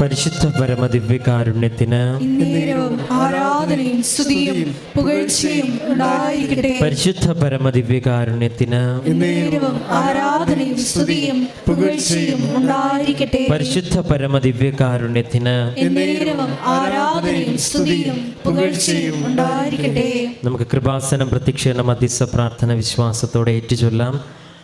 പരിശുദ്ധ പരമദിവ്യകാരുണ്യത്തിന് ആരാധനയും സ്തുതിയും പുകഴ്ചയും ഉണ്ടായിരിക്കട്ടെ. പരിശുദ്ധ പരമദിവ്യകാരുണ്യത്തിന് ആരാധനയും സ്തുതിയും പുകഴ്ചയും ഉണ്ടായിരിക്കട്ടെ. പരിശുദ്ധ പരമദിവ്യകാരുണ്യത്തിന് ആരാധനയും സ്തുതിയും പുകഴ്ചയും ഉണ്ടായിരിക്കട്ടെ. നമുക്ക് കൃപാസനം പ്രത്യക്ഷേണ മധ്യസ്ഥ പ്രാർത്ഥന വിശ്വാസത്തോടെ ഏറ്റുചൊല്ലാം.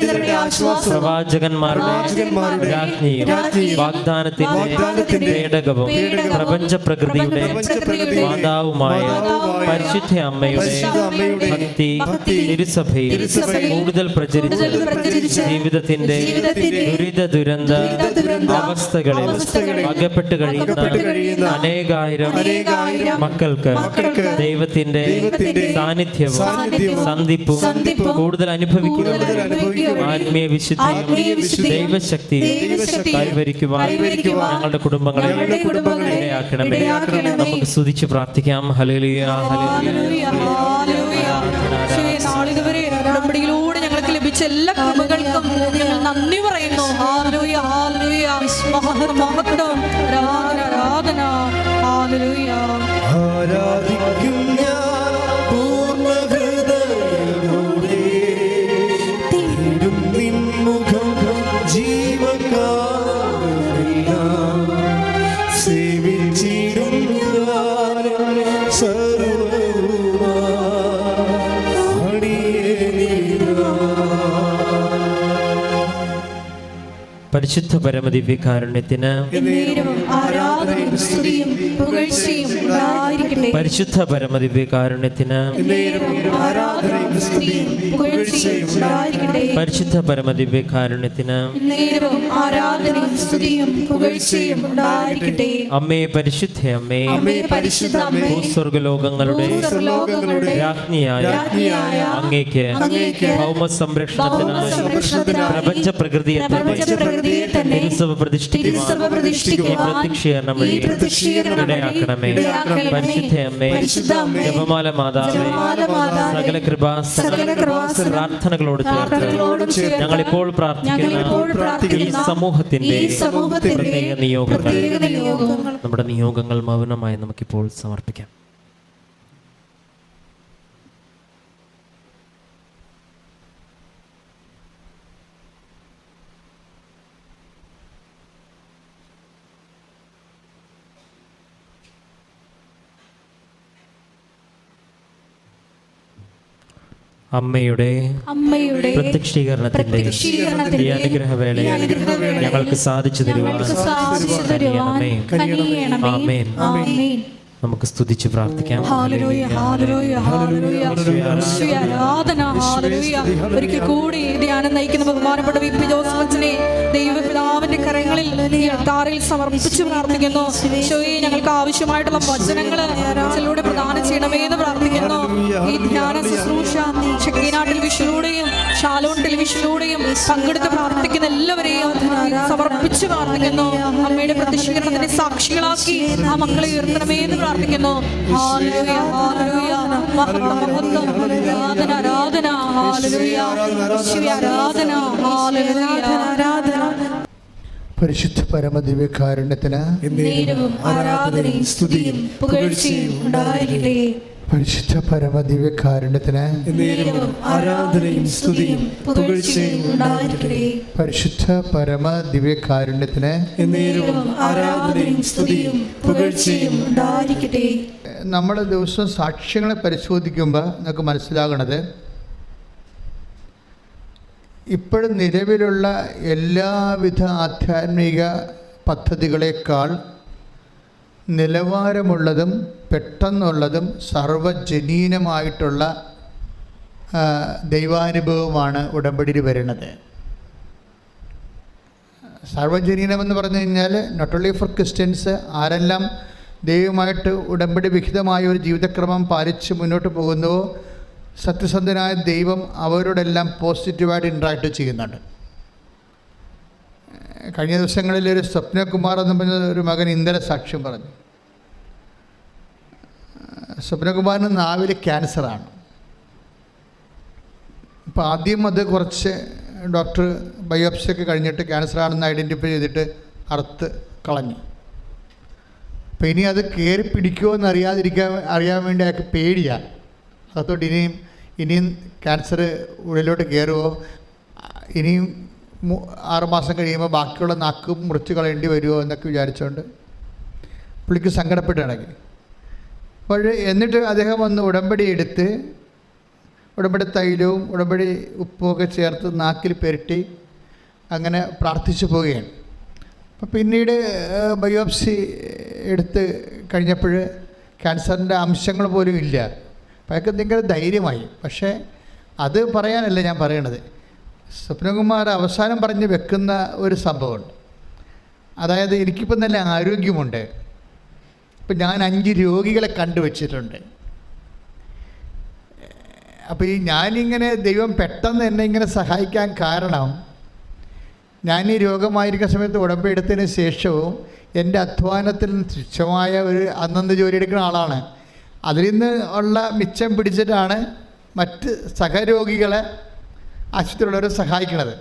പീഡിതരുടെ ആശ്വാസം. പ്രവാചകന്മാരുടെ വാഗ്ദാനത്തിന്റെ പേടകവും പ്രപഞ്ച പ്രകൃതിയുടെ പ്രപഞ്ചപ്രകൃതിയുടെ മാതാവുമായ പരിശുദ്ധ അമ്മയുടെ ഭക്തി തിരുസഭയിൽ കൂടുതൽ പ്രചരിച്ച് ജീവിതത്തിന്റെ ദുരിത ദുരന്ത അവസ്ഥകളിൽ അകപ്പെട്ട് കഴിയുന്ന അനേകായിരം മക്കൾക്ക് ദൈവത്തിന്റെ സാന്നിധ്യവും സന്ധിപ്പും കൂടുതൽ അനുഭവിക്കുവാൻ കൂടുതൽ അനുഭവിക്കുവാൻ കൈവരിക്കുവാൻ ഞങ്ങളുടെ കുടുംബങ്ങളെ ഇടയാക്കണമേ. നമുക്ക് സ്തുതിച്ച് പ്രാർത്ഥിക്കാം. Hallelujah hallelujah hallelujah, hallelujah. യേശുവേ, നാളിതുവരെ ഉടമ്പടിയിലൂടെ ഞങ്ങൾക്ക് ലഭിച്ച എല്ലാ കൃപകൾക്കും ഞങ്ങൾ നന്ദി പറയുന്നു. ഹാലൂയ ഹാലൂയ മഹത്വം മഹത്വം ആരാധന ആരാധന. ഹാലൂയ ആരാധിക്കും ഞാൻ പരിശുദ്ധ പരമദിവ്യകാരുണ്യത്തിന് ആരാധനയും സ്തുതിയും പുകഴ്ചയും പരിശുദ്ധ പരമദിവ്യകാരുണ്യത്തിന് കാരുണ്യത്തിന് പരിശുദ്ധ പരമദിവ്യകാരുണ്യത്തിന് കാരുണ്യത്തിന് അമ്മേ പരിശുദ്ധ അമ്മേ സ്വർഗലോകങ്ങളുടെ ഭൂസ്വർഗലോകങ്ങളുടെ രാജ്ഞിയായ അങ്ങേക്ക് ഭൗമ സംരക്ഷണത്തിനായി പ്രപഞ്ച പ്രകൃതിയെ തന്നെ തിരുസഭ പ്രതിഷ്ഠിക്കുവാൻ പ്രത്യക്ഷീകരണം വഴി ഇടയാക്കണമേ. പരിശുദ്ധ അമ്മേ ജപമാല മാതാവേ സകല കൃപാസന പ്രാർത്ഥനകളോട് ഞങ്ങൾ ചേർത്ത് ഞങ്ങളിപ്പോൾ പ്രാർത്ഥിക്കുന്ന ഈ സമൂഹത്തിന്റെ പ്രത്യേക നിയോഗങ്ങൾ നമ്മുടെ നിയോഗങ്ങൾ മൗനമായി നമുക്കിപ്പോൾ സമർപ്പിക്കാം. അമ്മയുടെ അമ്മയുടെ പ്രത്യക്ഷീകരണത്തിന്റെ അനുഗ്രഹ ഈ അനുഗ്രഹവേളയിൽ ഈ അനുഗ്രഹവേളയിൽ ഞങ്ങൾക്ക് സാധിച്ചു തരുവാൻ നമുക്ക് സ്തുതിച്ച് പ്രാർത്ഥിക്കാം. ഒരിക്കൽ കൂടി ധ്യാനം നയിക്കുന്ന ബഹുമാനപ്പെട്ട വി. പി. ജോസഫിനെ ദൈവപിതാവിന്റെ കരങ്ങളിൽ താറിൽ സമർപ്പിച്ച് പ്രാർത്ഥിക്കുന്നു. ഈശോയെ ഞങ്ങൾക്ക് ആവശ്യമായിട്ടുള്ള വചനങ്ങൾ അച്ഛനിലൂടെ പ്രദാനം ചെയ്യണമേ എന്ന് പ്രാർത്ഥിക്കുന്നു. ഈ ധ്യാന ശുശ്രൂഷ ഷക്കീന ടെലിവിഷനിലൂടെയും ഷാലോൺ ടെലിവിഷനിലൂടെയും പങ്കെടുത്ത് പ്രാർത്ഥിക്കുന്ന എല്ലാവരെയും സമർപ്പിച്ച് പ്രാർത്ഥിക്കുന്നു. അമ്മയുടെ പ്രതിഷ്ഠീകരണത്തിന്റെ സാക്ഷികളാക്കി ആ മക്കളെ ഉയർത്തണമേ എന്ന് പ്രാർത്ഥിക്കുന്നു. ആരാധന ആരാധന. ആരാധന. പരിശുദ്ധ പരമദിവ്യകാരുണ്യത്തിന് ആരാധനയും സ്തുതിയും പുകഴ്ചയും ഉണ്ടായിരിക്കട്ടെ. പരിശുദ്ധ പരമദിവ്യ കാരുണ്യത്തിന് നേരവും ആരാധനയും സ്തുതിയും പുകഴ്ചയും പരിശുദ്ധ പരമ ദിവ്യ കാരുണ്യത്തിന് ആരാധനയും സ്തുതിയും പുകഴ്ചയും നമ്മൾ ദിവസം സാക്ഷ്യങ്ങളെ പരിശോധിക്കുമ്പോൾ നമുക്ക് മനസ്സിലാകണത് ഇപ്പോഴും നിലവിലുള്ള എല്ലാവിധ ആധ്യാത്മിക പദ്ധതികളെക്കാൾ നിലവാരമുള്ളതും പെട്ടെന്നുള്ളതും സർവജനീനമായിട്ടുള്ള ദൈവാനുഭവമാണ് ഉടമ്പടിയിൽ വരുന്നത്. സർവജനീനമെന്ന് പറഞ്ഞു കഴിഞ്ഞാൽ നോട്ട് ഓൺലി ഫോർ ക്രിസ്ത്യൻസ് ആരെല്ലാം ദൈവമായിട്ട് ഉടമ്പടി വിഹിതമായ ഒരു ജീവിതക്രമം പാലിച്ച് മുന്നോട്ട് പോകുന്നുവോ സത്യസന്ധനായ ദൈവം അവരോടെല്ലാം പോസിറ്റീവായിട്ട് ഇൻട്രാക്ട് ചെയ്യുന്നുണ്ട്. കഴിഞ്ഞ ദിവസങ്ങളിൽ ഒരു സ്വപ്നകുമാർ എന്ന് പറഞ്ഞ ഒരു മകൻ ഇന്നലെ സാക്ഷ്യം പറഞ്ഞു. സ്വപ്നകുമാറിന് നാവിൽ ക്യാൻസറാണ് അപ്പോൾ ആദ്യം അത് കുറച്ച് ഡോക്ടർ ബയോപ്സി ഒക്കെ കഴിഞ്ഞിട്ട് ക്യാൻസറാണെന്ന് ഐഡന്റിഫൈ ചെയ്തിട്ട് അറുത്ത് കളഞ്ഞു. അപ്പോൾ ഇനി അത് കയറി പിടിക്കുമോ എന്ന് അറിയാതിരിക്കാൻ അറിയാൻ വേണ്ടി അയാൾക്ക് പേടിയാണ് അതോട്ട് ഇനിയും ഇനിയും ക്യാൻസർ ഉള്ളിലോട്ട് കയറുമോ ഇനിയും ആറുമാസം കഴിയുമ്പോൾ ബാക്കിയുള്ള നാക്ക് മുറിച്ച് കളയേണ്ടി വരുമോ എന്നൊക്കെ വിചാരിച്ചുകൊണ്ട് പുള്ളിക്ക് സങ്കടപ്പെട്ടാണെങ്കിൽ. അപ്പോൾ എന്നിട്ട് അദ്ദേഹം വന്ന് ഉടമ്പടി എടുത്ത് ഉടമ്പടി തൈലവും ഉടമ്പടി ഉപ്പുമൊക്കെ ചേർത്ത് നാക്കിൽ പെരട്ടി അങ്ങനെ പ്രാർത്ഥിച്ചു പോവുകയാണ്. അപ്പം പിന്നീട് ബയോപ്സി എടുത്ത് കഴിഞ്ഞപ്പോൾ ക്യാൻസറിന്റെ അംശങ്ങൾ പോലും ഇല്ല. അപ്പം അയാൾക്ക് എന്തെങ്കിലും ധൈര്യമായി. പക്ഷേ അത് പറയാനല്ല ഞാൻ പറയണത്. സ്വപ്നകുമാർ അവസാനം പറഞ്ഞ് വെക്കുന്ന ഒരു സംഭവമുണ്ട്. അതായത് എനിക്കിപ്പം നല്ല ആരോഗ്യമുണ്ട്. ഇപ്പം ഞാൻ അഞ്ച് രോഗികളെ കണ്ടുവച്ചിട്ടുണ്ട്. അപ്പോൾ ഈ ഞാനിങ്ങനെ ദൈവം പെട്ടെന്ന് എന്നെ ഇങ്ങനെ സഹായിക്കാൻ കാരണം ഞാൻ ഈ രോഗമായിരിക്കുന്ന സമയത്ത് ഉടമ്പെടുത്തതിന് ശേഷവും എന്റെ അധ്വാനത്തിൽ തുച്ഛമായ ഒരു അന്നന്ന് ജോലി എടുക്കുന്ന ആളാണ്. അതിൽ നിന്ന് ഉള്ള മിച്ചം പിടിച്ചിട്ടാണ് മറ്റ് സഹരോഗികളെ ആശുപത്രിയുള്ളവരെ സഹായിക്കുന്നത്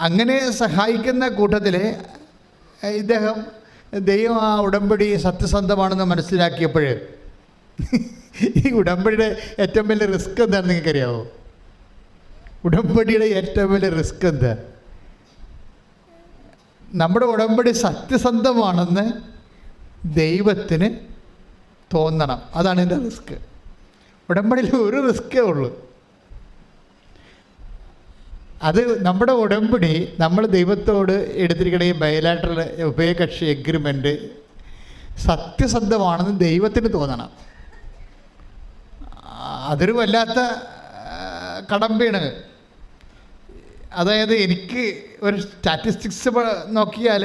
അങ്ങനെ സഹായിക്കുന്ന കൂട്ടത്തിൽ ഇദ്ദേഹം ദൈവം ആ ഉടമ്പടി സത്യസന്ധമാണെന്ന് മനസ്സിലാക്കിയപ്പോൾ ഈ ഉടമ്പടിയുടെ ഏറ്റവും വലിയ റിസ്ക് എന്താണെന്ന് നിങ്ങൾക്കറിയാമോ ഉടമ്പടിയുടെ ഏറ്റവും വലിയ റിസ്ക് എന്താ? നമ്മുടെ ഉടമ്പടി സത്യസന്ധമാണെന്ന് ദൈവത്തിന് തോന്നണം. അതാണ് എന്റെ റിസ്ക്. ഉടമ്പടിയിൽ ഒരു റിസ്ക്കേ ഉള്ളൂ. അത് നമ്മുടെ ഉടമ്പടി നമ്മൾ ദൈവത്തോട് എടുത്തിരിക്കുന്ന ഈ ബയലാറ്ററൽ ഉഭയകക്ഷി എഗ്രിമെന്റ് സത്യസന്ധമാണെന്ന് ദൈവത്തിന് തോന്നണം. അതൊരു വല്ലാത്ത കടമ്പയാണ്. അതായത് എനിക്ക് ഒരു സ്റ്റാറ്റിസ്റ്റിക്സ് നോക്കിയാൽ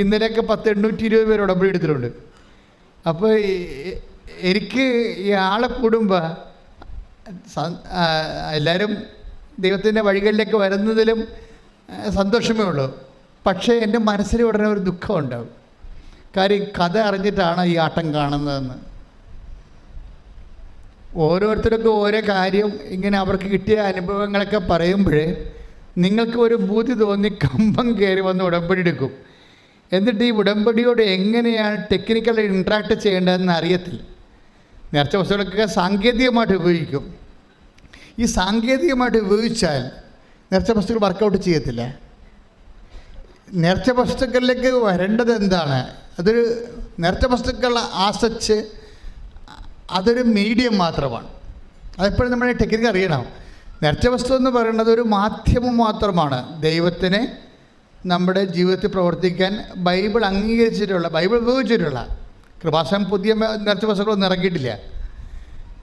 ഇന്നലെയൊക്കെ പത്ത് എണ്ണൂറ്റി ഇരുപത് പേര് ഉടമ്പടി എടുത്തിട്ടുണ്ട്. അപ്പോൾ എനിക്ക് ഈ ആളെ കൂടുമ്പോൾ എല്ലാവരും ദൈവത്തിന്റെ വഴികളിലേക്ക് വരുന്നതിലും സന്തോഷമേ ഉള്ളൂ. പക്ഷേ എന്റെ മനസ്സിൽ ഉടനെ ഒരു ദുഃഖം ഉണ്ടാവും. കാര്യം കഥ അറിഞ്ഞിട്ടാണ് ഈ ആട്ടം കാണുന്നതെന്ന്. ഓരോരുത്തർക്കും ഓരോ കാര്യം ഇങ്ങനെ അവർക്ക് കിട്ടിയ അനുഭവങ്ങളൊക്കെ പറയുമ്പോഴേ നിങ്ങൾക്ക് ഒരു ബൂതി തോന്നി കമ്പം കയറി വന്ന് ഉടമ്പടി എടുക്കും. എന്നിട്ട് ഈ ഉടമ്പടിയോട് എങ്ങനെയാണ് ടെക്നിക്കലി ഇൻട്രാക്ട് ചെയ്യേണ്ടതെന്ന് അറിയത്തില്ല. നേർച്ച വസ്തുക്കളൊക്കെ സാങ്കേതികമായിട്ട് ഉപയോഗിക്കും. ഈ സാങ്കേതികമായിട്ട് ഉപയോഗിച്ചാൽ നേർച്ച വസ്തുക്കൾ വർക്കൗട്ട് ചെയ്യത്തില്ല. നേർച്ച വസ്തുക്കളിലേക്ക് വരേണ്ടത് എന്താണ്? അതൊരു നേർച്ച വസ്തുക്കൾ ആസച്ച് അതൊരു മീഡിയം മാത്രമാണ്. അതെപ്പോഴും നമ്മുടെ ടെക്നിക്ക് അറിയണം. നേർച്ച വസ്തു എന്ന് പറയുന്നത് ഒരു മാധ്യമം മാത്രമാണ്. ദൈവത്തിനെ നമ്മുടെ ജീവിതത്തിൽ പ്രവർത്തിക്കാൻ ബൈബിൾ അംഗീകരിച്ചിട്ടുള്ള ബൈബിൾ ഉപയോഗിച്ചിട്ടുള്ള. കൃപാസം പുതിയ നേർച്ച വസ്തുക്കളൊന്നും ഇറക്കിയിട്ടില്ല.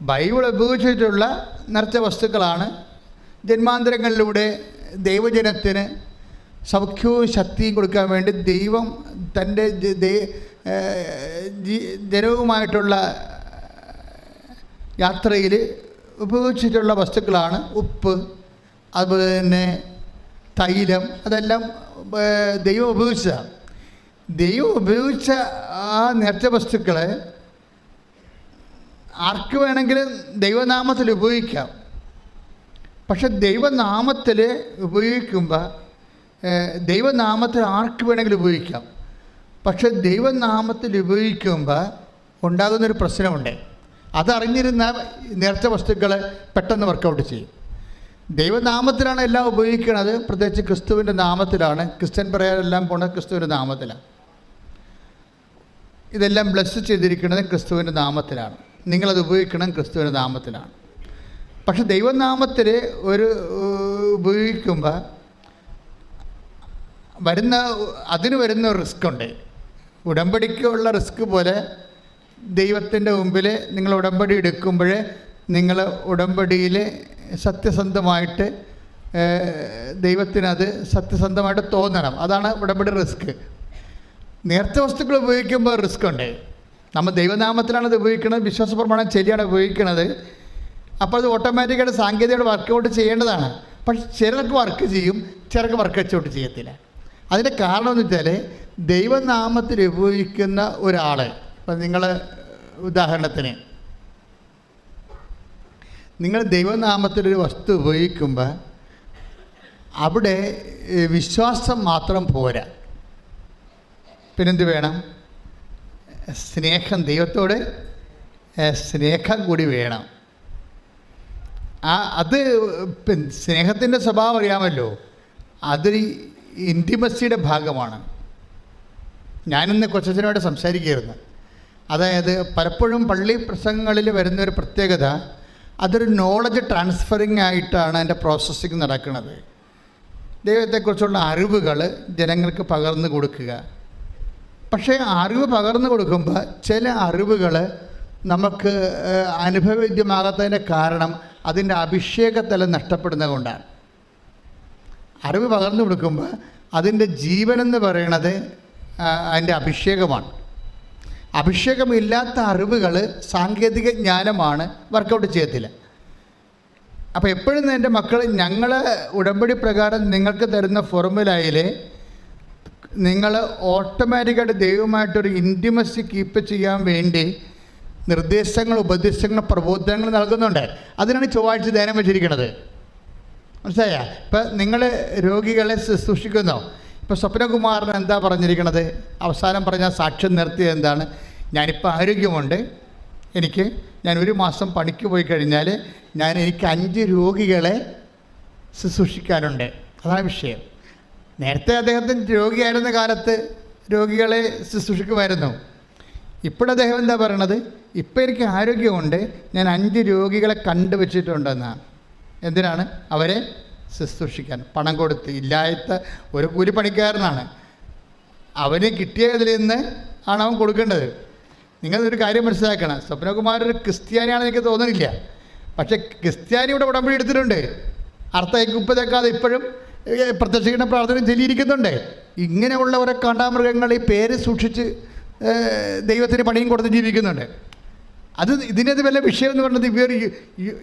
ബൈബിൾ ഉപയോഗിച്ചിട്ടുള്ള നിറച്ച വസ്തുക്കളാണ്. ജന്മാന്തരങ്ങളിലൂടെ ദൈവജനത്തിന് സൗഖ്യവും ശക്തിയും കൊടുക്കാൻ വേണ്ടി ദൈവം തന്റെ ജനവുമായിട്ടുള്ള യാത്രയിൽ ഉപയോഗിച്ചിട്ടുള്ള വസ്തുക്കളാണ് ഉപ്പ് അതുപോലെ തന്നെ തൈലം അതെല്ലാം ദൈവം ഉപയോഗിച്ചതാണ്. ദൈവം ഉപയോഗിച്ച ആ നേർച്ച വസ്തുക്കളെ ആർക്ക് വേണമെങ്കിലും ദൈവനാമത്തിൽ ഉപയോഗിക്കാം. പക്ഷെ ദൈവനാമത്തിൽ ഉപയോഗിക്കുമ്പോൾ ദൈവനാമത്തിൽ ആർക്ക് വേണമെങ്കിലും ഉപയോഗിക്കാം. പക്ഷെ ദൈവനാമത്തിൽ ഉപയോഗിക്കുമ്പോൾ ഉണ്ടാകുന്നൊരു പ്രശ്നമുണ്ട്. അതറിഞ്ഞിരുന്ന നേർച്ച വസ്തുക്കൾ പെട്ടെന്ന് വർക്കൗട്ട് ചെയ്യും. ദൈവനാമത്തിലാണ് എല്ലാം ഉപയോഗിക്കുന്നത് പ്രത്യേകിച്ച് ക്രിസ്തുവിന്റെ നാമത്തിലാണ്. ക്രിസ്ത്യൻ പറയാനെല്ലാം പോണത് ക്രിസ്തുവിന്റെ നാമത്തിലാണ്. ഇതെല്ലാം ബ്ലസ് ചെയ്തിരിക്കുന്നത് ക്രിസ്തുവിന്റെ നാമത്തിലാണ്. നിങ്ങളത് ഉപയോഗിക്കണം ക്രിസ്തുവിന്റെ നാമത്തിലാണ്. പക്ഷെ ദൈവനാമത്തിൽ ഒരു ഉപയോഗിക്കുമ്പോൾ വരുന്ന അതിന് വരുന്ന റിസ്ക് ഉണ്ട് ഉടമ്പടിക്കുള്ള റിസ്ക് പോലെ ദൈവത്തിന്റെ മുമ്പിൽ നിങ്ങൾ ഉടമ്പടി എടുക്കുമ്പോൾ നിങ്ങൾ ഉടമ്പടിയിൽ സത്യസന്ധമായിട്ട് ദൈവത്തിനത് സത്യസന്ധമായിട്ട് തോന്നണം. അതാണ് ഉടമ്പടി റിസ്ക്. നേർച്ച വസ്തുക്കൾ ഉപയോഗിക്കുമ്പോൾ റിസ്ക് ഉണ്ട് നമ്മൾ ദൈവനാമത്തിലാണ് അത് ഉപയോഗിക്കുന്നത് വിശ്വാസ പ്രമാണം ശരിയാണ് ഉപയോഗിക്കുന്നത്. അപ്പോൾ അത് ഓട്ടോമാറ്റിക്കായിട്ട് സാങ്കേതികമായിട്ട് വർക്കൗട്ട് ചെയ്യേണ്ടതാണ്. പക്ഷെ ചിലർക്ക് വർക്ക് ചെയ്യും ചിലർക്ക് വർക്ക് ഔട്ട് ചെയ്യത്തില്ല. അതിന്റെ കാരണം എന്ന് വെച്ചാൽ ദൈവനാമത്തിൽ ഉപയോഗിക്കുന്ന ഒരാൾ ഇപ്പം നിങ്ങൾ ഉദാഹരണത്തിന് നിങ്ങൾ ദൈവനാമത്തിലൊരു വസ്തു ഉപയോഗിക്കുമ്പോൾ അവിടെ വിശ്വാസം മാത്രം പോരാ. പിന്നെന്ത് വേണം? സ്നേഹം ദൈവത്തോട് സ്നേഹം കൂടി വേണം. ആ അത് സ്നേഹത്തിന്റെ സ്വഭാവം അറിയാമല്ലോ. അത് ഇന്റിമസിയുടെ ഭാഗമാണ്. ഞാനിന്ന് കൊച്ചച്ഛനോട് സംസാരിക്കുകയായിരുന്നു. അതായത് പലപ്പോഴും പള്ളി പ്രസംഗങ്ങളിൽ വരുന്ന ഒരു പ്രത്യേകത അതൊരു നോളജ് ട്രാൻസ്ഫറിങ് ആയിട്ടാണ് അതിന്റെ പ്രോസസ്സിങ് നടക്കുന്നത്. ദൈവത്തെക്കുറിച്ചുള്ള അറിവുകൾ ജനങ്ങൾക്ക് പകർന്നു കൊടുക്കുക. പക്ഷേ അറിവ് പകർന്നു കൊടുക്കുമ്പോൾ ചില അറിവുകൾ നമുക്ക് അനുഭവവിദ്യമാകാത്തതിന്റെ കാരണം അതിന്റെ അഭിഷേകത്തലം നഷ്ടപ്പെടുന്നത് കൊണ്ടാണ്. അറിവ് പകർന്നു കൊടുക്കുമ്പോൾ അതിന്റെ ജീവനെന്ന് പറയണത് അതിന്റെ അഭിഷേകമാണ്. അഭിഷേകമില്ലാത്ത അറിവുകൾ സാങ്കേതിക ജ്ഞാനമാണ് വർക്കൗട്ട് ചെയ്യത്തില്ല. അപ്പോൾ എപ്പോഴും എന്റെ മക്കൾ ഞങ്ങൾ ഉടമ്പടി പ്രകാരം നിങ്ങൾക്ക് തരുന്ന ഫോർമുലയിൽ നിങ്ങൾ ഓട്ടോമാറ്റിക്കായിട്ട് ദൈവമായിട്ടൊരു ഇന്റിമസി കീപ്പ് ചെയ്യാൻ വേണ്ടി നിർദ്ദേശങ്ങൾ ഉപദേശങ്ങൾ പ്രബോധനങ്ങൾ നൽകുന്നുണ്ട്. അതിനാണ് ചൊവ്വാഴ്ച ധ്യാനം വെച്ചിരിക്കുന്നത്. മനസ്സിലായ? ഇപ്പം നിങ്ങൾ രോഗികളെ ശുശ്രൂഷിക്കുന്നു. ഇപ്പോൾ സ്വപ്നകുമാറിന് എന്താ പറഞ്ഞിരിക്കുന്നത് അവസാനം പറഞ്ഞ സാക്ഷ്യം നിർത്തിയത് എന്താണ്? ഞാനിപ്പോൾ ആരോഗ്യമുണ്ട്. എനിക്ക് ഞാൻ ഒരു മാസം പണിക്ക് പോയി കഴിഞ്ഞാൽ ഞാൻ എനിക്ക് അഞ്ച് രോഗികളെ ശുശ്രൂഷിക്കാനുണ്ട്. അതാണ് വിഷയം. നേരത്തെ അദ്ദേഹത്തിന് രോഗിയായിരുന്ന കാലത്ത് രോഗികളെ ശുശ്രൂഷിക്കുമായിരുന്നു. ഇപ്പോഴദ്ദേഹം എന്താ പറയണത്? ഇപ്പം എനിക്ക് ആരോഗ്യമുണ്ട് ഞാൻ അഞ്ച് രോഗികളെ കണ്ടുവച്ചിട്ടുണ്ടെന്നാണ് എന്തിനാണ്? അവരെ ശുശ്രൂഷിക്കാൻ. പണം കൊടുത്ത് ഇല്ലാത്ത ഒരു കൂലിപ്പണിക്കാരനാണ്. അവന് കിട്ടിയതിൽ നിന്ന് ആണ് അവൻ കൊടുക്കേണ്ടത്. നിങ്ങളൊരു കാര്യം മനസ്സിലാക്കണം. സ്വപ്നകുമാർ ഒരു ക്രിസ്ത്യാനിയാണെന്ന് എനിക്ക് തോന്നുന്നില്ല. പക്ഷേ ക്രിസ്ത്യാനി ഇവിടെ ഉടമ്പടി എടുത്തിട്ടുണ്ട്. അർത്ഥയ്ക്ക് ഉപ്പതേക്കാതെ ഇപ്പോഴും ഏഹ്, പ്രത്യക്ഷീകരണ പ്രാർത്ഥന ചൊല്ലിയിരിക്കുന്നുണ്ട്. ഇങ്ങനെയുള്ളവരെ കാണ്ടാമൃഗങ്ങൾ ഈ പേര് സൂക്ഷിച്ച് ദൈവത്തിന് പണിയും കൊടുത്ത് ജീവിക്കുന്നുണ്ട്. അത് ഇതിനത് വല്ല വിഷയം എന്ന് പറയുന്നത് ഇവർ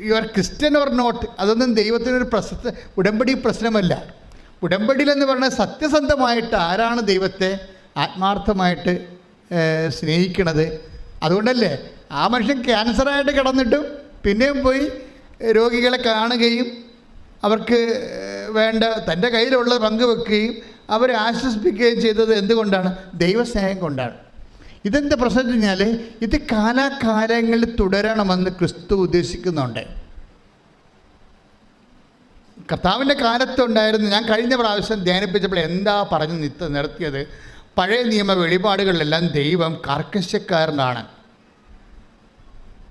you are Christian or not? അതൊന്നും ദൈവത്തിനൊരു പ്രശ്ന ഉടമ്പടി പ്രശ്നമല്ല. ഉടമ്പടിയിലെന്ന് പറഞ്ഞാൽ സത്യസന്ധമായിട്ട് ആരാണ് ദൈവത്തെ ആത്മാർത്ഥമായിട്ട് സ്നേഹിക്കണത്? അതുകൊണ്ടല്ലേ ആ മനുഷ്യൻ ക്യാൻസറായിട്ട് കിടന്നിട്ടും പിന്നെയും പോയി രോഗികളെ കാണുകയും അവർക്ക് വേണ്ട തന്റെ കയ്യിലുള്ളത് പങ്കുവെക്കുകയും അവരെ ആശ്വസിപ്പിക്കുകയും ചെയ്തത് എന്തുകൊണ്ടാണ്? ദൈവസ്നേഹം കൊണ്ടാണ്. ഇതെന്താ പ്രശ്നം വെച്ച് കഴിഞ്ഞാൽ ഇത് കാലാകാലങ്ങളിൽ തുടരണമെന്ന് ക്രിസ്തു ഉദ്ദേശിക്കുന്നുണ്ട്. കർത്താവിന്റെ കാലത്തുണ്ടായിരുന്നു ഞാൻ കഴിഞ്ഞ പ്രാവശ്യം ധ്യാനിപ്പിച്ചപ്പോൾ എന്താ പറഞ്ഞ് നിത്ത നിർത്തിയത്? പഴയ നിയമ വെളിപാടുകളിലെല്ലാം ദൈവം കർക്കശക്കാരനാണ്.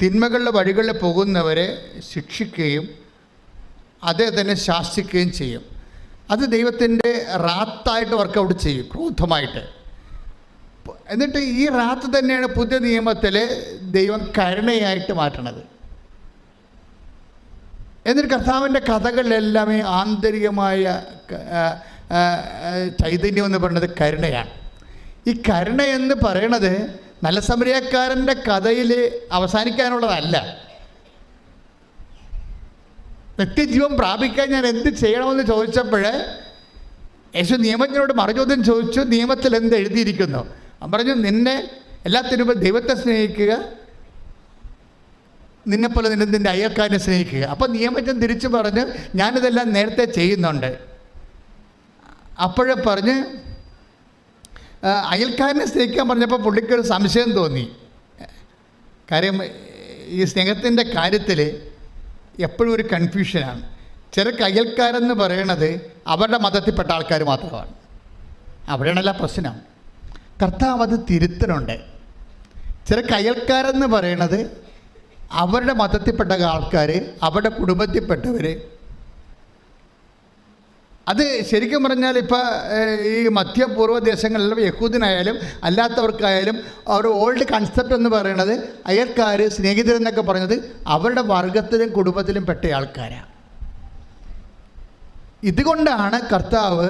തിന്മകളുടെ വഴികളിൽ പോകുന്നവരെ ശിക്ഷിക്കുകയും തന്നെ ശാസിക്കുകയും ചെയ്യും. അത് ദൈവത്തിന്റെ റാത്തായിട്ട് വർക്കൗട്ട് ചെയ്യും ക്രോധമായിട്ട്. എന്നിട്ട് ഈ റാത്ത് തന്നെയാണ് പുതിയ നിയമത്തിൽ ദൈവം കരുണയായിട്ട് മാറ്റണത്. എന്നിട്ട് കർത്താവിന്റെ കഥകളിലെല്ലാമേ ആന്തരികമായ ചൈതന്യം എന്ന് പറയുന്നത് കരുണയാണ്. ഈ കരുണ എന്ന് പറയണത് നല്ല സമരക്കാരന്റെ കഥയിൽ അവസാനിക്കാനുള്ളതല്ല. നിത്യജീവൻ പ്രാപിക്കാൻ ഞാൻ എന്ത് ചെയ്യണമെന്ന് ചോദിച്ചപ്പോൾ യേശു നിയമജ്ഞനോട് മറുചോദ്യം ചോദിച്ചു നിയമത്തിൽ എന്ത് എഴുതിയിരിക്കുന്നു? പറഞ്ഞു നിന്നെ എല്ലാത്തിനും ദൈവത്തെ സ്നേഹിക്കുക നിന്നെപ്പോലെ നിന്നെ നിന്റെ അയൽക്കാരനെ സ്നേഹിക്കുക. അപ്പോൾ നിയമജ്ഞൻ തിരിച്ചു പറഞ്ഞ് ഞാനിതെല്ലാം നേരത്തെ ചെയ്യുന്നുണ്ട്. അപ്പോഴേ പറഞ്ഞ് അയൽക്കാരനെ സ്നേഹിക്കാൻ പറഞ്ഞപ്പോൾ പുള്ളിക്കൊരു സംശയം തോന്നി. കാര്യം ഈ സ്നേഹത്തിന്റെ കാര്യത്തിൽ എപ്പോഴും ഒരു കൺഫ്യൂഷനാണ് ചില കയ്യൽക്കാരെന്ന് പറയണത് അവരുടെ മതത്തിൽപ്പെട്ട ആൾക്കാർ മാത്രമാണ്. അവിടെയാണല്ല പ്രശ്നം. കർത്താവ് അത് തിരുത്തലുണ്ട് ചില കയ്യൽക്കാരെന്ന് പറയണത് അവരുടെ മതത്തിൽപ്പെട്ട ആൾക്കാർ അവരുടെ കുടുംബത്തിൽപ്പെട്ടവർ അത് ശരിക്കും പറഞ്ഞാൽ ഇപ്പോൾ ഈ മധ്യപൂർവ ദേശങ്ങളിലും യഹൂദിനായാലും അല്ലാത്തവർക്കായാലും അവർ ഓൾഡ് കൺസെപ്റ്റ് എന്ന് പറയുന്നത് അയൽക്കാർ സ്നേഹിതരെന്നൊക്കെ പറഞ്ഞത് അവരുടെ വർഗത്തിലും കുടുംബത്തിലും പെട്ട ആൾക്കാരാണ് ഇതുകൊണ്ടാണ് കർത്താവ്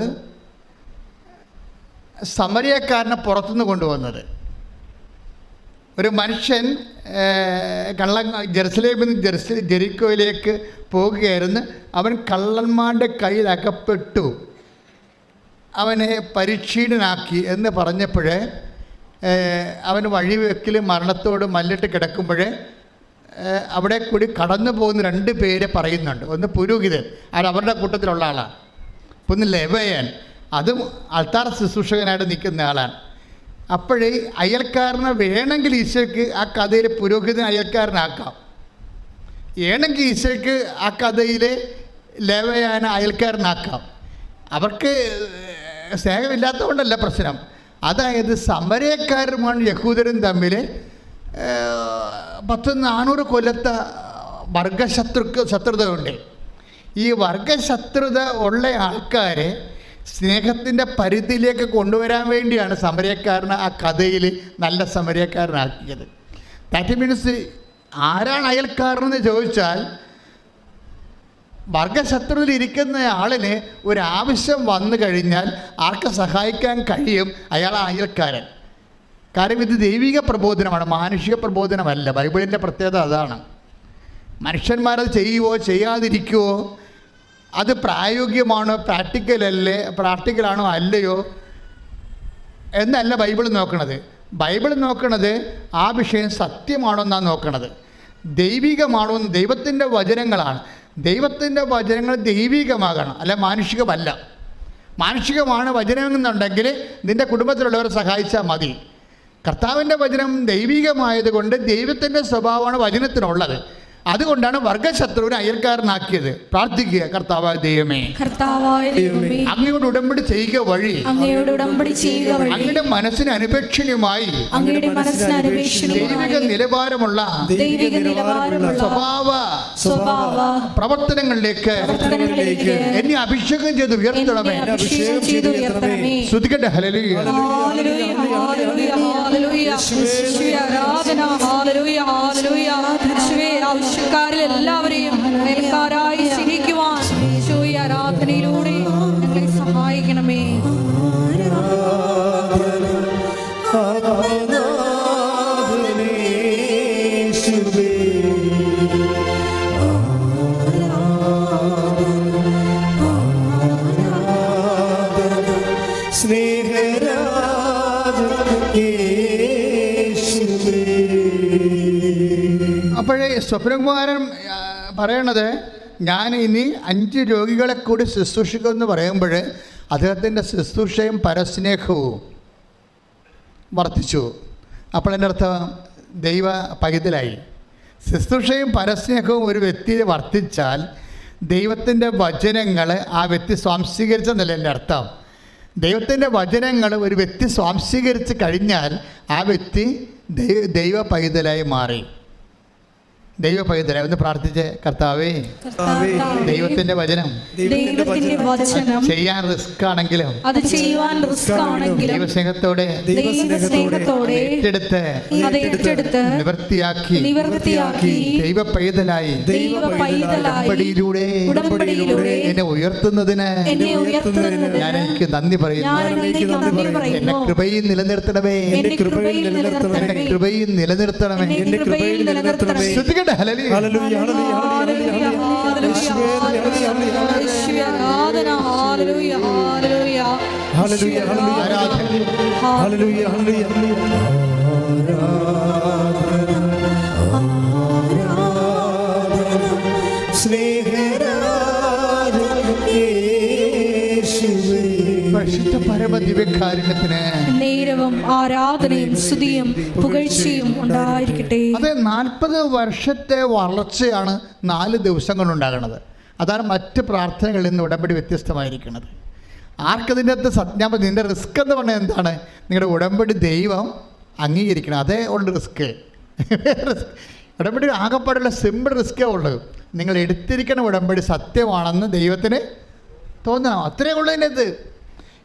സമരിയക്കാരനെ പുറത്തുനിന്ന് കൊണ്ടുവന്നത്. ഒരു മനുഷ്യൻ കള്ള ജെറുസലേമിൽ നിന്ന് ജെറുസ ജെറിക്കോയിലേക്ക് പോകുകയായിരുന്നു. അവൻ കള്ളന്മാരുടെ കയ്യിൽ അകപ്പെട്ടു. അവനെ പരിക്ഷീണനാക്കി എന്ന് പറഞ്ഞപ്പോഴേ അവൻ വഴിവെക്കിൽ മരണത്തോട് മല്ലിട്ട് കിടക്കുമ്പോഴേ അവിടെ കൂടി കടന്നു പോകുന്ന രണ്ട് പേരെ പറയുന്നുണ്ട്. ഒന്ന് പുരോഹിതൻ അത് അവരുടെ കൂട്ടത്തിലുള്ള ആളാണ്. ഒന്ന് ലെവയൻ അതും അൾത്താർ ശുശ്രൂഷകനായിട്ട് നിൽക്കുന്ന ആളാണ്. അപ്പോഴേ അയൽക്കാരനെ വേണമെങ്കിൽ ഈശോയ്ക്ക് ആ കഥയിലെ പുരോഹിതൻ അയൽക്കാരനാക്കാം. വേണമെങ്കിൽ ഈശോയ്ക്ക് ആ കഥയിലെ ലേവയാന അയൽക്കാരനാക്കാം. അവർക്ക് സ്നേഹമില്ലാത്തതുകൊണ്ടല്ല പ്രശ്നം. അതായത് സമരക്കാരുമാണ് യഹൂദരും തമ്മിൽ പത്ത് നാനൂറ് കൊല്ലത്തെ വർഗശത്രുക്ക് ശത്രുതയുണ്ട്. ഈ വർഗശത്രുത ഉള്ള ആൾക്കാരെ സ്നേഹത്തിന്റെ പരിധിയിലേക്ക് കൊണ്ടുവരാൻ വേണ്ടിയാണ് സമരക്കാരനെ ആ കഥയിൽ നല്ല സമരക്കാരനാക്കിയത്. ദാറ്റ് മീൻസ് ആരാണ് അയൽക്കാരനെന്ന് ചോദിച്ചാൽ വർഗശത്രുവിൽ ഇരിക്കുന്ന ആളിന് ഒരു ആവശ്യം വന്നു കഴിഞ്ഞാൽ ആർക്ക് സഹായിക്കാൻ കഴിയും? അയാൾ അയൽക്കാരൻ. കാര്യം ഇത് ദൈവിക പ്രബോധനമാണ് മാനുഷിക പ്രബോധനമല്ല. ബൈബിളിന്റെ പ്രത്യേകത അതാണ്. മനുഷ്യന്മാരത് ചെയ്യുവോ ചെയ്യാതിരിക്കുവോ അത് പ്രായോഗികമാണോ പ്രാക്ടിക്കലല്ലേ പ്രാക്ടിക്കലാണോ അല്ലയോ? എന്നല്ല ബൈബിൾ നോക്കണത്. ബൈബിൾ നോക്കണത് ആ വിഷയം സത്യമാണോ എന്നാണ് നോക്കണത്. ദൈവികമാണോ എന്ന് ദൈവത്തിന്റെ വചനങ്ങളാണ്. ദൈവത്തിന്റെ വചനങ്ങൾ ദൈവികമാകണം അല്ല മാനുഷികമല്ല. മാനുഷികമാണ് വചനം എന്നുണ്ടെങ്കിൽ നിന്റെ കുടുംബത്തിലുള്ളവരെ സഹായിച്ചാൽ മതി. കർത്താവിന്റെ വചനം ദൈവികമായതുകൊണ്ട് ദൈവത്തിന്റെ സ്വഭാവമാണ് വചനത്തിനുള്ളത്. അതുകൊണ്ടാണ് വർഗശത്രുവിനെ അയൽക്കാരനാക്കിയത്. പ്രാർത്ഥിക്കുക കർത്താവായ ദൈവമേ. കർത്താവായ ദൈവമേ. അങ്ങയോട് ഉടമ്പടി ചെയ്യുക വഴി. അങ്ങയോട് ഉടമ്പടി ചെയ്യുക വഴി. അങ്ങയുടെ മനസ്സിന് അനുപേക്ഷണീയമായി. അങ്ങയുടെ മനസ്സിന് ദൈവിക നിലവാരമുള്ള ദൈവിക നിലവാരമുള്ള സ്വഭാവ സ്വഭാവ പ്രവർത്തനങ്ങളിലേക്ക് എന്നെ അഭിഷേകം ചെയ്ത് ഉയർത്തണമേ. ശ്രുതിക്കട്ടെ ഹലലിയ ഹല്ലേലൂയ, ഹല്ലേലൂയ, ഹല്ലേലൂയ. യേശുവേ, ആരാധന. ഹാലലൂയ യേശുവേ ആവശ്യക്കാരിൽ എല്ലാവരെയും അയൽക്കാരായി സ്വപ്നകുമാരൻ പറയണത് ഞാൻ ഇനി അഞ്ച് രോഗികളെ കൂടി ശുശ്രൂഷിക്കുമെന്ന് പറയുമ്പോൾ അദ്ദേഹത്തിന്റെ ശുശ്രൂഷയും പരസ്നേഹവും വർദ്ധിച്ചു. അപ്പോൾ എന്റെ അർത്ഥം ദൈവ പൈതലായി. ശുശ്രൂഷയും പരസ്നേഹവും ഒരു വ്യക്തിയിൽ വർദ്ധിച്ചാൽ ദൈവത്തിന്റെ വചനങ്ങൾ ആ വ്യക്തി സ്വാംശീകരിച്ചെന്നല്ല എന്റെ അർത്ഥം? ദൈവത്തിന്റെ വചനങ്ങൾ ഒരു വ്യക്തി സ്വാംശീകരിച്ച് കഴിഞ്ഞാൽ ആ വ്യക്തി ദൈവ പൈതലായി മാറി. ദൈവ പൈതലായി ഒന്ന് പ്രാർത്ഥിച്ച് കർത്താവേ കർത്താവേ, ദൈവത്തിന്റെ വചനം ദൈവത്തിന്റെ വചനം ചെയ്യാൻ റിസ്ക് ആണെങ്കിലും അത് ചെയ്യാൻ റിസ്ക് ആണെങ്കിലും ദൈവസ്നേഹത്തോടെ ഏറ്റെടുത്ത് നിവർത്തിയാക്കി നിവൃത്തിയാക്കി നിവർത്തിയാക്കി ദൈവപൈതലായി ദൈവ പൈതലായി ഉടമ്പടിയിലൂടെ എന്നെ ഉയർത്തുന്നതിന് ഞാൻ എനിക്ക് നന്ദി പറയുന്നു. എന്നെ പറയുന്നു. കൃപയിൽ നിലനിർത്തണമേ. എന്നെ കൃപയിൽ നിലനിർത്തണമേ. കൃപയിൽ നിലനിർത്തണമേ. എന്നെ കൃപയിൽ നിലനിർത്തണമേ. ശ്രദ്ധിക്കട്ടെ ഹലലി പരിശുദ്ധ പരമ ദിവ്യകാരുണ്യത്തിന് നേരവും ആരാധനയും സ്തുതിയും പുകഴ്ചയും ഉണ്ടായിരിക്കട്ടെ. അതെ നാൽപ്പത് വർഷത്തെ വളർച്ചയാണ് നാല് ദിവസം കൊണ്ടുണ്ടാകുന്നത് അതാണ് മറ്റ് പ്രാർത്ഥനകളിൽ നിന്ന് ഉടമ്പടി വ്യത്യസ്തമായിരിക്കുന്നത്. ആർക്കതിന്റെ അകത്ത് സത്യം നിന്റെ റിസ്ക് എന്ന് പറഞ്ഞാൽ എന്താണ്? നിങ്ങളുടെ ഉടമ്പടി ദൈവം അംഗീകരിക്കണം. അതേ ഉള്ള റിസ്ക്. ഉടമ്പടി ആകെപ്പാടുള്ള സിമ്പിൾ റിസ്ക്കേ ഉള്ളൂ. നിങ്ങൾ എടുത്തിരിക്കുന്ന ഉടമ്പടി സത്യമാണെന്ന് ദൈവത്തിന് തോന്നണം അത്രയേ ഉള്ളൂ ഇതിനകത്ത്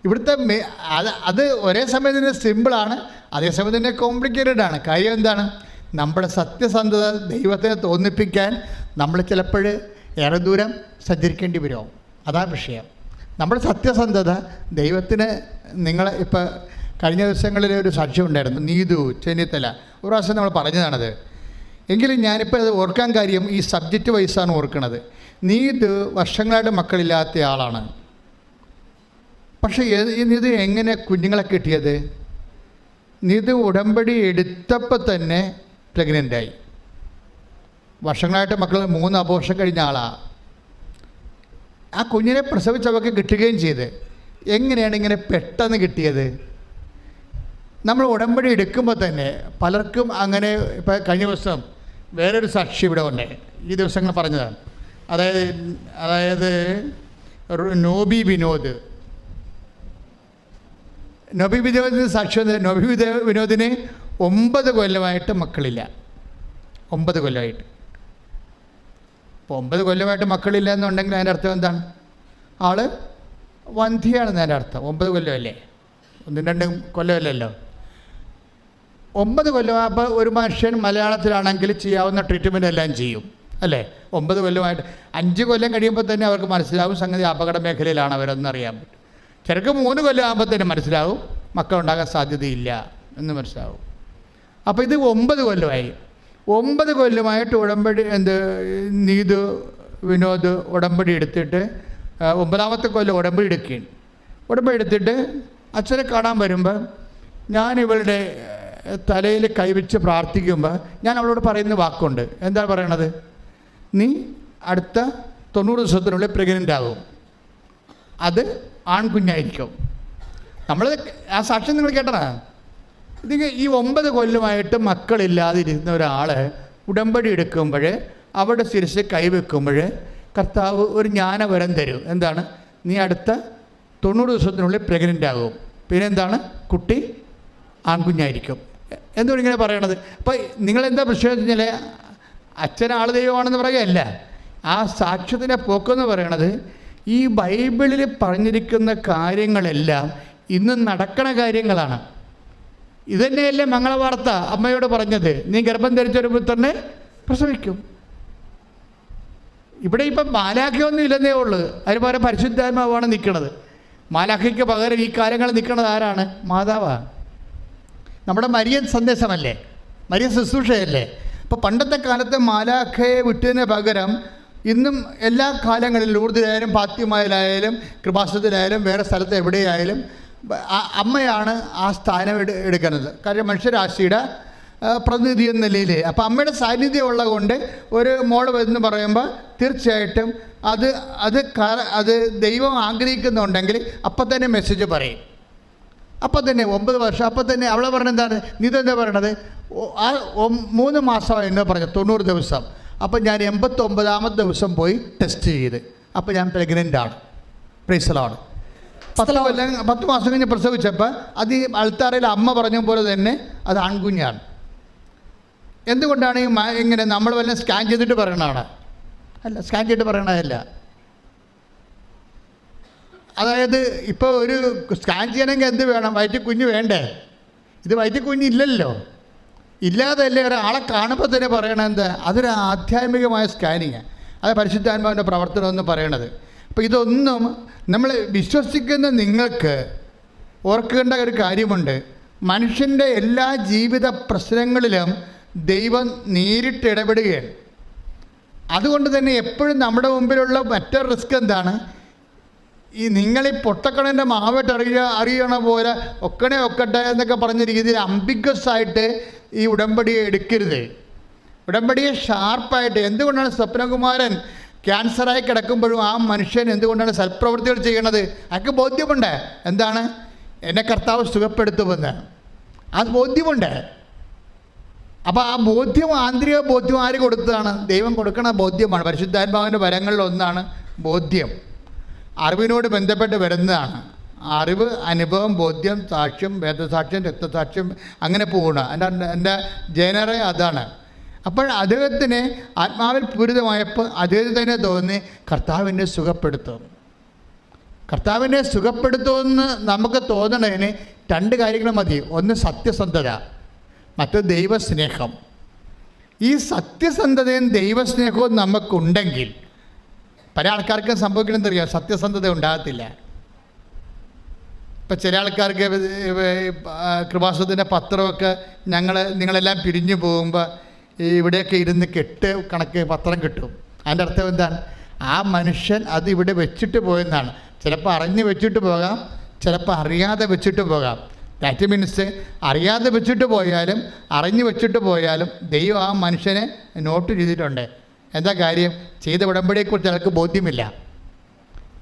ഇവിടുത്തെ അത് അത് ഒരേ സമയം തന്നെ സിമ്പിളാണ് അതേസമയം തന്നെ കോംപ്ലിക്കേറ്റഡ് ആണ്. കാര്യം എന്താണ്? നമ്മുടെ സത്യസന്ധത ദൈവത്തെ തോന്നിപ്പിക്കാൻ നമ്മൾ ചിലപ്പോൾ ഏറെ ദൂരം സഞ്ചരിക്കേണ്ടി വരും. അതാ വിഷയം. നമ്മുടെ സത്യസന്ധത ദൈവത്തിന് നിങ്ങൾ ഇപ്പോൾ കഴിഞ്ഞ ദിവസങ്ങളിൽ ഒരു സാക്ഷ്യം ഉണ്ടായിരുന്നു. നീതു ചെന്നിത്തല ഒരു പ്രാവശ്യം നമ്മൾ പറഞ്ഞതാണത്. എങ്കിലും ഞാനിപ്പോൾ അത് ഓർക്കാൻ കാര്യം ഈ സബ്ജക്റ്റ് വൈസാണ് ഓർക്കുന്നത് നീതു വർഷങ്ങളായിട്ട് മക്കളില്ലാത്ത ആളാണ്. പക്ഷേ നീത് എങ്ങനെ കുഞ്ഞുങ്ങളെ കിട്ടിയത്? നിത് ഉടമ്പടി എടുത്തപ്പോൾ തന്നെ പ്രഗ്നന്റായി വർഷങ്ങളായിട്ട് മക്കൾ മൂന്ന് അപോഷം കഴിഞ്ഞ ആളാണ് ആ കുഞ്ഞിനെ പ്രസവിച്ചവർക്ക് കിട്ടുകയും ചെയ്ത്. എങ്ങനെയാണ് ഇങ്ങനെ പെട്ടെന്ന് കിട്ടിയത്? നമ്മൾ ഉടമ്പടി എടുക്കുമ്പോൾ തന്നെ പലർക്കും അങ്ങനെ ഇപ്പോൾ കഴിഞ്ഞ ദിവസം വേറൊരു സാക്ഷി ഇവിടെ ഉണ്ട്. ഈ ദിവസങ്ങൾ പറഞ്ഞതാണ്. അതായത് അതായത് നോബി വിനോദ്. നബി വിനോദിന് സാക്ഷി നൊബി വിനോദിന് ഒമ്പത് കൊല്ലമായിട്ട് മക്കളില്ല. ഒമ്പത് കൊല്ലമായിട്ട്. അപ്പോൾ ഒമ്പത് കൊല്ലമായിട്ട് മക്കളില്ല എന്നുണ്ടെങ്കിൽ അതിന്റെ അർത്ഥം എന്താണ്? ആൾ വന്ധിയാണെന്ന് അതിന്റെ അർത്ഥം. ഒമ്പത് കൊല്ലമല്ലേ? ഒന്നും രണ്ടും കൊല്ലമല്ലല്ലോ. ഒമ്പത് കൊല്ലം അപ്പോൾ ഒരു മനുഷ്യൻ മലയാളത്തിലാണെങ്കിൽ ചെയ്യാവുന്ന ട്രീറ്റ്മെന്റ് എല്ലാം ചെയ്യും. അല്ലേ? ഒമ്പത് കൊല്ലമായിട്ട്. അഞ്ച് കൊല്ലം കഴിയുമ്പോൾ തന്നെ അവർക്ക് മനസ്സിലാവും സംഗതി അപകട മേഖലയിലാണ് അവരെന്നറിയാൻ പറ്റും. ചിലർക്ക് മൂന്ന് കൊല്ലമാകുമ്പോൾ തന്നെ മനസ്സിലാവും മക്കളുണ്ടാകാൻ സാധ്യതയില്ല എന്ന് മനസ്സിലാവും. അപ്പോൾ ഇത് ഒമ്പത് കൊല്ലമായി. ഒമ്പത് കൊല്ലമായിട്ട് ഉടമ്പടി എന്ത് നീതു വിനോദ് ഉടമ്പടി എടുത്തിട്ട് ഒമ്പതാമത്തെ കൊല്ലം ഉടമ്പടി എടുക്കുകയാണ്. ഉടമ്പടി എടുത്തിട്ട് അച്ഛനെ കാണാൻ വരുമ്പോൾ ഞാൻ ഇവളുടെ തലയിൽ കൈവച്ച് പ്രാർത്ഥിക്കുമ്പോൾ ഞാൻ അവളോട് പറയുന്ന വാക്കുണ്ട്. എന്താ പറയണത്? നീ അടുത്ത തൊണ്ണൂറ് ദിവസത്തിനുള്ളിൽ പ്രഗ്നന്റ് ആകും അത് ആൺകുഞ്ഞായിരിക്കും. നമ്മൾ ആ സാക്ഷ്യം നിങ്ങൾ കേട്ടതാ? ഇത് ഈ ഒമ്പത് കൊല്ലമായിട്ട് മക്കളില്ലാതിരുന്ന ഒരാൾ ഉടമ്പടി എടുക്കുമ്പോൾ അവിടെ ശിരസ് കൈവെക്കുമ്പോൾ കർത്താവ് ഒരു ജ്ഞാനവരം തരും. എന്താണ്? നീ അടുത്ത തൊണ്ണൂറ് ദിവസത്തിനുള്ളിൽ പ്രഗ്നന്റ് ആകും. പിന്നെ എന്താണ് കുട്ടി ആൺകുഞ്ഞായിരിക്കും. എന്തുകൊണ്ട് ഇങ്ങനെ പറയണത്? അപ്പോൾ നിങ്ങളെന്താ പ്രശ്നം വെച്ച് വെച്ചാൽ അച്ഛൻ ആൾ ദൈവമാണെന്ന് പറയുകയല്ല. ആ സാക്ഷ്യത്തിന്റെ പോക്കെന്ന് പറയണത് ഈ ബൈബിളിൽ പറഞ്ഞിരിക്കുന്ന കാര്യങ്ങളെല്ലാം ഇന്ന് നടക്കണ കാര്യങ്ങളാണ്. ഇതന്നെയല്ലേ മംഗളവാർത്ത അമ്മയോട് പറഞ്ഞത്? നീ ഗർഭം ധരിച്ചൊരു പുത്രനെ പ്രസവിക്കും. ഇവിടെ ഇപ്പം മാലാഖയൊന്നും ഇല്ലെന്നേ ഉള്ളൂ. അതിന് പകരം പരിശുദ്ധാത്മാവാണ് നിൽക്കുന്നത് മാലാഖയ്ക്ക് പകരം ഈ കാര്യങ്ങൾ നിൽക്കുന്നത് ആരാണ്? മാതാവാണ് നമ്മുടെ മരിയൻ സന്ദേശമല്ലേ? മരിയൻ ശുശ്രൂഷയല്ലേ? അപ്പോൾ പണ്ടത്തെ കാലത്ത് മാലാഖയെ വിട്ടതിന് പകരം ഇന്നും എല്ലാ കാലങ്ങളിലും ലൂർദിലായാലും പാത്യമായാലും കൃപാസനത്തിലായാലും വേറെ സ്ഥലത്ത് എവിടെയായാലും അമ്മയാണ് ആ സ്ഥാനം എടു എടുക്കുന്നത്. കാര്യം മനുഷ്യരാശിയുടെ പ്രതിനിധി എന്ന നിലയിൽ അപ്പോൾ അമ്മയുടെ സാന്നിധ്യം ഉള്ളത് കൊണ്ട് ഒരു മോൾ എന്ന് പറയുമ്പോൾ തീർച്ചയായിട്ടും അത് അത് അത് ദൈവം ആഗ്രഹിക്കുന്നുണ്ടെങ്കിൽ അപ്പം തന്നെ മെസ്സേജ് പറയും. അപ്പം തന്നെ ഒമ്പത് വർഷം അപ്പം തന്നെ അവളെ പറഞ്ഞെന്താണ് നീതെന്താ പറയണത്? ആ മൂന്ന് മാസമായി എന്ന് പറഞ്ഞു തൊണ്ണൂറ് ദിവസം. അപ്പം ഞാൻ എൺപത്തൊമ്പതാമത്തെ ദിവസം പോയി ടെസ്റ്റ് ചെയ്ത്. അപ്പം ഞാൻ പ്രഗ്നന്റ് ആണ്. പ്രീസലാണ് പത്ത് കൊല്ലം പത്ത് മാസം കഴിഞ്ഞ് പ്രസവിച്ചപ്പോൾ അത് ഈ അൾത്താറയിൽ അമ്മ പറഞ്ഞ പോലെ തന്നെ അത് ആൺകുഞ്ഞാണ്. എന്തുകൊണ്ടാണ് ഈ ഇങ്ങനെ നമ്മൾ വല്ല സ്കാൻ ചെയ്തിട്ട് പറയണതാണ്? അല്ല സ്കാൻ ചെയ്തിട്ട് പറയണതല്ല. അതായത് ഇപ്പോൾ ഒരു സ്കാൻ ചെയ്യണമെങ്കിൽ എന്ത് വേണം? വയറ്റിൽ കുഞ്ഞ് വേണ്ടേ? ഇത് വയറ്റിൽ കുഞ്ഞ് ഇല്ലല്ലോ. ഇല്ലാതല്ലേ ഒരാളെ കാണുമ്പോൾ തന്നെ പറയണത് അതൊരു ആധ്യാത്മികമായ സ്കാനിങ് അത് പരിശുദ്ധാത്മാവിന്റെ പ്രവർത്തനം എന്ന് പറയണത്. അപ്പോൾ ഇതൊന്നും നമ്മൾ വിശ്വസിക്കുന്ന നിങ്ങൾക്ക് ഓർക്കേണ്ട ഒരു കാര്യമുണ്ട്. മനുഷ്യന്റെ എല്ലാ ജീവിത പ്രശ്നങ്ങളിലും ദൈവം നേരിട്ട് ഇടപെടുകയാണ്. അതുകൊണ്ട് തന്നെ എപ്പോഴും നമ്മുടെ മുമ്പിലുള്ള മറ്റൊരു റിസ്ക് എന്താണ്? ഈ നിങ്ങൾ ഈ പൊട്ടക്കണന്റെ മാവിട്ട് അറിയ അറിയണ പോലെ ഒക്കണേ ഒക്കട്ടെ എന്നൊക്കെ പറഞ്ഞ രീതിയിൽ ആയിട്ട് ഈ ഉടമ്പടിയെ എടുക്കരുത്. ഉടമ്പടിയെ ഷാർപ്പായിട്ട് എന്തുകൊണ്ടാണ് സ്വപ്നകുമാരൻ ക്യാൻസറായി കിടക്കുമ്പോഴും ആ മനുഷ്യൻ എന്തുകൊണ്ടാണ് സൽപ്രവൃത്തികൾ ചെയ്യണത്? അയാൾക്ക് ബോധ്യമുണ്ട്. എന്താണ്? എന്നെ കർത്താവ് സുഖപ്പെടുത്തുമെന്ന്. ആ ബോധ്യമുണ്ട്. അപ്പോൾ ആ ബോധ്യം ആന്തരിക ബോധ്യം ആര് കൊടുത്തതാണ്? ദൈവം കൊടുക്കണ ബോധ്യമാണ്. പരിശുദ്ധാത്മാവിന്റെ വരങ്ങളിൽ ഒന്നാണ് ബോധ്യം. അറിവിനോട് ബന്ധപ്പെട്ട് വരുന്നതാണ്. അറിവ് അനുഭവം ബോധ്യം സാക്ഷ്യം വേദസാക്ഷ്യം രക്തസാക്ഷ്യം അങ്ങനെ പോകണം എന്റെ എന്റെ ജനറേ അതാണ്. അപ്പോൾ അദ്ദേഹത്തിന് ആത്മാവിൽ പൂരിതമായപ്പോൾ അദ്ദേഹത്തിന് തന്നെ തോന്നി കർത്താവിനെ സുഖപ്പെടുത്തും. കർത്താവിനെ സുഖപ്പെടുത്തുമെന്ന് നമുക്ക് തോന്നണതിന് രണ്ട് കാര്യങ്ങൾ മതി. ഒന്ന് സത്യസന്ധത മറ്റു ദൈവസ്നേഹം. ഈ സത്യസന്ധതയും ദൈവസ്നേഹവും നമുക്കുണ്ടെങ്കിൽ പല ആൾക്കാർക്കും സംഭവിക്കണമെന്ന് അറിയാം സത്യസന്ധത ഉണ്ടാകത്തില്ല. ഇപ്പം ചില ആൾക്കാർക്ക് കൃപാസത്തിന്റെ പത്രമൊക്കെ ഞങ്ങൾ നിങ്ങളെല്ലാം പിരിഞ്ഞു പോകുമ്പോൾ ഇവിടെയൊക്കെ ഇരുന്ന് കെട്ട് കണക്ക് പത്രം കിട്ടും. അതിന്റെ അർത്ഥം എന്താണ്? ആ മനുഷ്യൻ അത് ഇവിടെ വെച്ചിട്ട് പോയെന്നാണ്. ചിലപ്പോൾ അറിഞ്ഞ് വെച്ചിട്ട് പോകാം ചിലപ്പോൾ അറിയാതെ വെച്ചിട്ട് പോകാം. ദാറ്റ് മീൻസ് അറിയാതെ വെച്ചിട്ട് പോയാലും അറിഞ്ഞ് വെച്ചിട്ട് പോയാലും ദൈവം ആ മനുഷ്യനെ നോട്ട് ചെയ്തിട്ടുണ്ട്. എന്താ കാര്യം? ചെയ്ത ഉടമ്പടിയെക്കുറിച്ച് അയാൾക്ക് ബോധ്യമില്ല.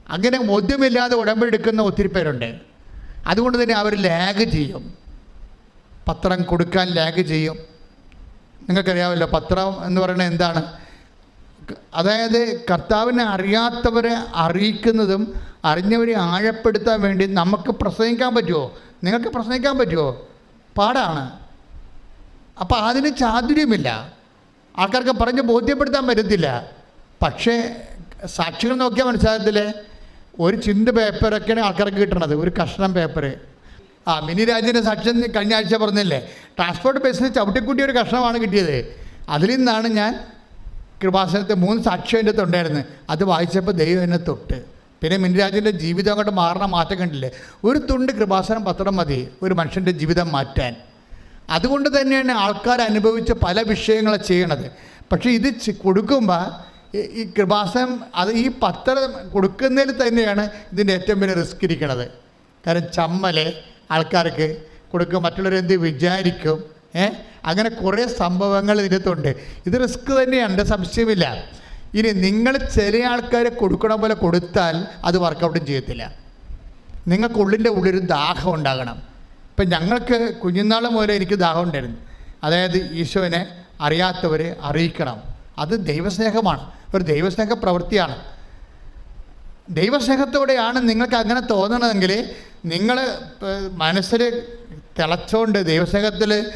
അങ്ങനെ ബോധ്യമില്ലാതെ ഉടമ്പടി എടുക്കുന്ന ഒത്തിരി പേരുണ്ട്. അതുകൊണ്ട് തന്നെ അവർ ലാഗ് ചെയ്യും. പത്രം കൊടുക്കാൻ ലാഗ് ചെയ്യും. നിങ്ങൾക്കറിയാമല്ലോ പത്രം എന്ന് പറയുന്നത് എന്താണ്? അതായത് കർത്താവിനെ അറിയാത്തവരെ അറിയിക്കുന്നതും അറിഞ്ഞവരെ ആഴപ്പെടുത്താൻ വേണ്ടി നമുക്ക് പ്രസംഗിക്കാൻ പറ്റുമോ? നിങ്ങൾക്ക് പ്രസംഗിക്കാൻ പറ്റുമോ? പാടാണ്. അപ്പോൾ അതിന് ചാതുര്യമില്ല. ആൾക്കാർക്ക് പറഞ്ഞ് ബോധ്യപ്പെടുത്താൻ പറ്റത്തില്ല. പക്ഷേ സാക്ഷികൾ നോക്കിയാൽ മനസ്സിലാകത്തില്ലേ? ഒരു ചിന്ത പേപ്പറൊക്കെയാണ് ആൾക്കാർക്ക് കിട്ടണത്. ഒരു കഷ്ണം പേപ്പർ ആ മിനി രാജന്റെ സാക്ഷ്യം കഴിഞ്ഞ ആഴ്ച പറഞ്ഞില്ലേ? ട്രാൻസ്പോർട്ട് ബസ്സിന് ചവിട്ടിക്കുട്ടി ഒരു കഷ്ണമാണ് കിട്ടിയത്. അതിൽ നിന്നാണ് ഞാൻ കൃപാസനത്തെ മൂന്ന് സാക്ഷ്യം എന്റെ തൊണ്ടായിരുന്നു അത് വായിച്ചപ്പോൾ ദൈവം എന്നെ തൊട്ട്. പിന്നെ മിനിരാജിന്റെ ജീവിതം അങ്ങോട്ട് മാറണ മാറ്റം കണ്ടില്ലേ? ഒരു തുണ്ട് കൃപാസനം പത്രം മതി. ഒരു മനുഷ്യന്റെ ജീവിതം മാറ്റാൻ. അതുകൊണ്ട് തന്നെയാണ് ആൾക്കാർ അനുഭവിച്ച പല വിഷയങ്ങളെ ചെയ്യണത്. പക്ഷേ ഇത് കൊടുക്കുമ്പോൾ ഈ- കൃപാസനം അത് ഈ പത്രം കൊടുക്കുന്നതിൽ തന്നെയാണ് ഇതിന്റെ ഏറ്റവും വലിയ റിസ്ക് ഇരിക്കണത്. കാരണം ചമ്മൽ ആൾക്കാർക്ക് കൊടുക്കും മറ്റുള്ളവരെന്ത് വിചാരിക്കും ഏ? അങ്ങനെ കുറേ സംഭവങ്ങൾ ഇതിനകത്തുണ്ട് ഇത് റിസ്ക് തന്നെയാണ് സംശയമില്ല ഇനി നിങ്ങൾ ചില ആൾക്കാരെ കൊടുക്കണ പോലെ കൊടുത്താൽ അത് വർക്കൗട്ടും ചെയ്യത്തില്ല. നിങ്ങൾക്കുള്ളിന്റെ ഉള്ളിൽ ദാഹം ഉണ്ടാകണം. ഇപ്പം ഞങ്ങൾക്ക് കുഞ്ഞുനാൾ മുതലേ എനിക്ക് ദാഹം ഉണ്ടായിരുന്നു. അതായത് ഈശോനെ അറിയാത്തവരെ അറിയിക്കണം. അത് ദൈവസ്നേഹമാണ്. ഒരു ദൈവസ്നേഹ പ്രവൃത്തിയാണ്. ദൈവസ്നേഹത്തോടെയാണ് നിങ്ങൾക്ക് അങ്ങനെ തോന്നണമെങ്കിൽ നിങ്ങൾ മനസ്സിൽ തിളച്ചോണ്ട് ദൈവസ്നേഹത്തിൽ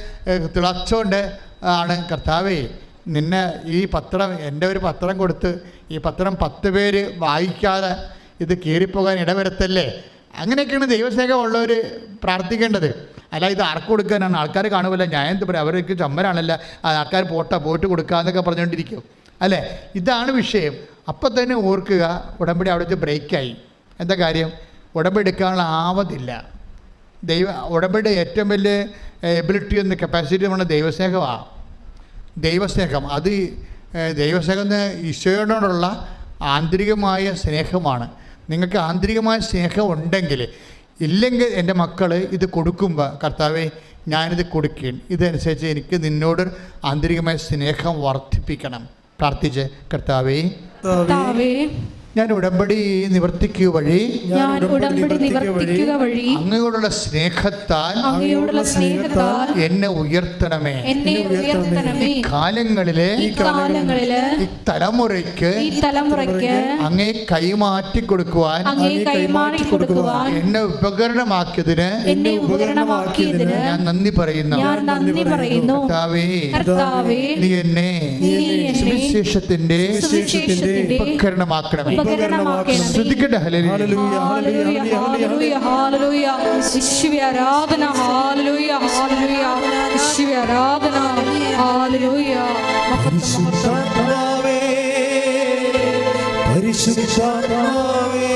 തിളച്ചോണ്ട് ആണ് കർത്താവേ നിന്നെ ഈ പത്രം എന്റെ ഒരു പത്രം കൊടുത്ത് ഈ പത്രം പത്ത് പേര് വായിക്കാതെ ഇത് കീറിപ്പോകാൻ ഇടവരുത്തല്ലേ? അങ്ങനെയൊക്കെയാണ് ദൈവസ്നേഹമുള്ളവർ പ്രാർത്ഥിക്കേണ്ടത്. അല്ല ഇത് ആർക്ക് കൊടുക്കാനാണ്? ആൾക്കാർ കാണുമല്ല. ഞാൻ എന്ത് പറയാം? അവർക്ക് ചമ്മരാണല്ല. ആൾക്കാർ പോട്ട പോയിട്ട് കൊടുക്കുക എന്നൊക്കെ പറഞ്ഞുകൊണ്ടിരിക്കും. അല്ലേ? ഇതാണ് വിഷയം. അപ്പം തന്നെ ഓർക്കുക ഉടമ്പടി അവിടെ വെച്ച് ബ്രേക്കായി. എന്താ കാര്യം? ഉടമ്പടി എടുക്കാനുള്ള ആവതില്ല. ദൈവ ഉടമ്പടി ഏറ്റവും വലിയ എബിലിറ്റി എന്ന കപ്പാസിറ്റി നമ്മുടെ ദൈവസ്നേഹമാണ് ദൈവസ്നേഹം. അത് ദൈവസ്നേഹം ഈശോയോടുള്ള ആന്തരികമായ സ്നേഹമാണ്. നിങ്ങൾക്ക് ആന്തരികമായ സ്നേഹം ഉണ്ടെങ്കിൽ ഇല്ലെങ്കിൽ എന്റെ മക്കൾ ഇത് കൊടുക്കുമ്പോൾ കർത്താവെ ഞാനിത് കൊടുക്കുകയും ഇതനുസരിച്ച് എനിക്ക് നിന്നോട് ആന്തരികമായ സ്നേഹം വർദ്ധിപ്പിക്കണം. പ്രാർത്ഥിച്ച് കർത്താവേ ഞാൻ ഉടമ്പടി നിവർത്തിക്കുക വഴി. ഞാൻ ഉടമ്പടി നിവർത്തിക്കുക വഴി. അങ്ങയോടുള്ള സ്നേഹത്താൽ അങ്ങയോടുള്ള സ്നേഹത്താൽ എന്നെ ഉയർത്തണമേ. എന്നെ ഉയർത്തണമേ. കാലങ്ങളിലെ ഈ കാലങ്ങളിലെ ഈ തലമുറയ്ക്ക് ഈ തലമുറയ്ക്ക് അങ്ങേ കൈമാറ്റി കൊടുക്കുവാൻ അങ്ങേ കൈമാറ്റി കൊടുക്കുവാൻ എന്നെ ഉപകരണമാക്കിയതിന് എന്നെ ഉപകരണമാക്കിയതിന് ഞാൻ നന്ദി പറയുന്നു. ഞാൻ നന്ദി പറയുന്നു. കർത്താവേ കർത്താവേ നീ എന്നെ നീ എന്നെ സുവിശേഷത്തിന്റെ ഉപകരണമാക്കണമേ. ശ്രദ്ധിക്കട്ടെ ഹല്ലേലൂയ. Hallelujah, hallelujah, hallelujah. യേശുവേ ആരാധന ഹാലലൂയ ഹാലലൂയ ആരാധന ഹാലലൂയ പരിശുദ്ധാത്മാവേ പരിശുദ്ധാത്മാവേ.